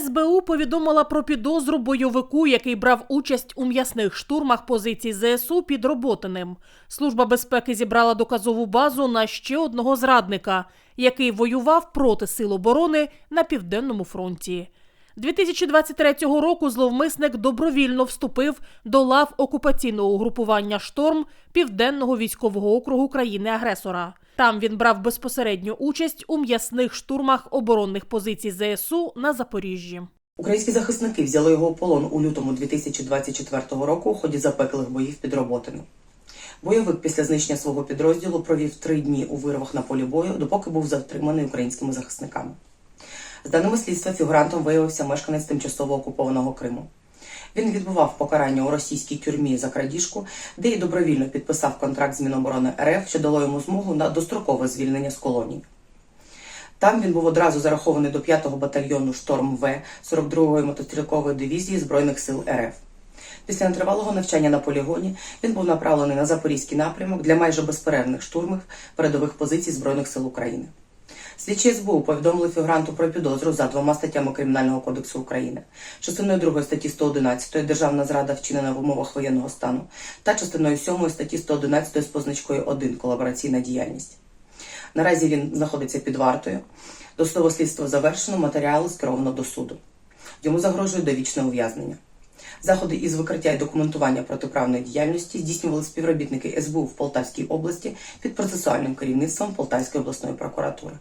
СБУ повідомила про підозру бойовику, який брав участь у м'ясних штурмах позицій ЗСУ під Роботиним. Служба безпеки зібрала доказову базу на ще одного зрадника, який воював проти сил оборони на південному фронті. 2023 року зловмисник добровільно вступив до лав окупаційного угрупування Шторм Південного військового округу країни-агресора. Там він брав безпосередню участь у м'ясних штурмах оборонних позицій ЗСУ на Запоріжжі. Українські захисники взяли його у полон у лютому 2024 року у ході запеклих боїв під Роботино. Бойовик після знищення свого підрозділу провів три дні у вирвах на полі бою, допоки був затриманий українськими захисниками. З даними слідства, фігурантом виявився мешканець тимчасово окупованого Криму. Він відбував покарання у російській тюрмі за крадіжку, де й добровільно підписав контракт з Міноборони РФ, що дало йому змогу на дострокове звільнення з колонії. Там він був одразу зарахований до 5-го батальйону Шторм В 42-ї мотострілкової дивізії Збройних сил РФ. Після нетривалого навчання на полігоні він був направлений на запорізький напрямок для майже безперервних штурмів передових позицій Збройних сил України. Слідчі СБУ повідомили фігуранту про підозру за двома статтями Кримінального кодексу України, частиною 2 статті 111 Державна зрада вчинена в умовах воєнного стану та частиною 7 статті 111 з позначкою 1 Колабораційна діяльність. Наразі він знаходиться під вартою. Досудове слідство завершено, матеріали скеровано до суду. Йому загрожує довічне ув'язнення. Заходи із викриття і документування протиправної діяльності здійснювали співробітники СБУ в Полтавській області під процесуальним керівництвом Полтавської обласної прокуратури.